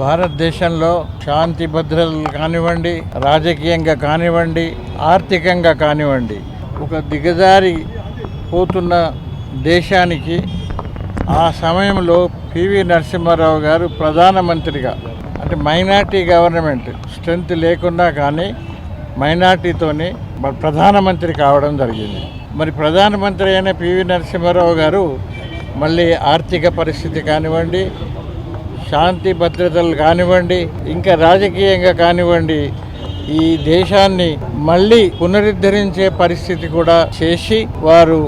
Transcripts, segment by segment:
భారతదేశంలో శాంతి భద్రతలు కానివ్వండి రాజకీయంగా కానివ్వండి ఆర్థికంగా కానివ్వండి ఒక దిగజారి పోతున్న దేశానికి ఆ సమయంలో పివి నరసింహారావు గారు ప్రధానమంత్రిగా అంటే మైనార్టీ గవర్నమెంట్ స్ట్రెంత్ లేకున్నా కానీ మైనార్టీతోనే మరి ప్రధానమంత్రి కావడం జరిగింది. మరి ప్రధానమంత్రి అయిన పివి నరసింహారావు గారు మళ్ళీ ఆర్థిక పరిస్థితి కానివ్వండి శాంతి భద్రతలు కానివ్వండి ఇంకా రాజకీయంగా కానివ్వండి ఈ దేశాన్ని మళ్ళీ పునరుద్ధరించే పరిస్థితి కూడా చేసి వారు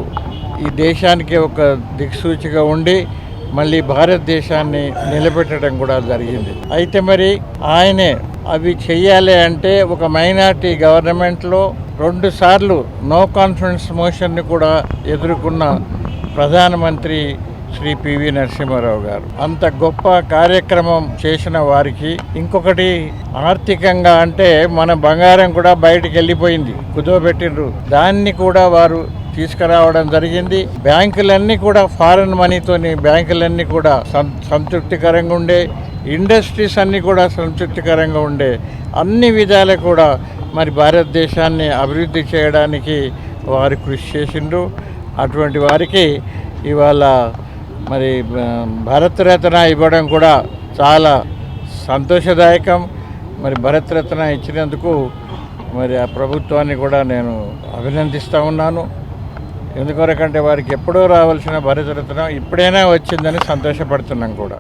ఈ దేశానికి ఒక దిక్సూచిగా ఉండి మళ్ళీ భారతదేశాన్ని నిలబెట్టడం కూడా జరిగింది. అయితే మరి ఆయనే అవి చెయ్యాలి అంటే ఒక మైనార్టీ గవర్నమెంట్లో రెండు సార్లు నో కాన్ఫిడెన్స్ మోషన్ని కూడా ఎదుర్కొన్న ప్రధానమంత్రి శ్రీ పివి నరసింహారావు గారు. అంత గొప్ప కార్యక్రమం చేసిన వారికి ఇంకొకటి ఆర్థికంగా అంటే మన బంగారం కూడా బయటికి వెళ్ళిపోయింది. కుదోబెట్టిండ్రు దాన్ని కూడా వారు తీసుకురావడం జరిగింది. బ్యాంకులన్నీ కూడా ఫారెన్ మనీతోని బ్యాంకులన్నీ కూడా సం- సంతృప్తికరంగా ఉండే ఇండస్ట్రీస్ అన్నీ కూడా సంతృప్తికరంగా ఉండే అన్ని విధాలు కూడా మరి భారతదేశాన్ని అభివృద్ధి చేయడానికి వారు కృషి చేసిండ్రు. అటువంటి వారికి ఇవాళ మరి ఆ, భారతరత్న ఇవ్వడం కూడా చాలా సంతోషదాయకం. మరి భారతరత్న ఇచ్చినందుకు మరి ఆ ప్రభుత్వాన్ని కూడా నేను అభినందిస్తూ ఉన్నాను. ఎందుకొరకంటే వారికి ఎప్పుడో రావాల్సిన భారతరత్న ఇప్పుడైనా వచ్చిందని సంతోషపడుతున్నాం కూడా.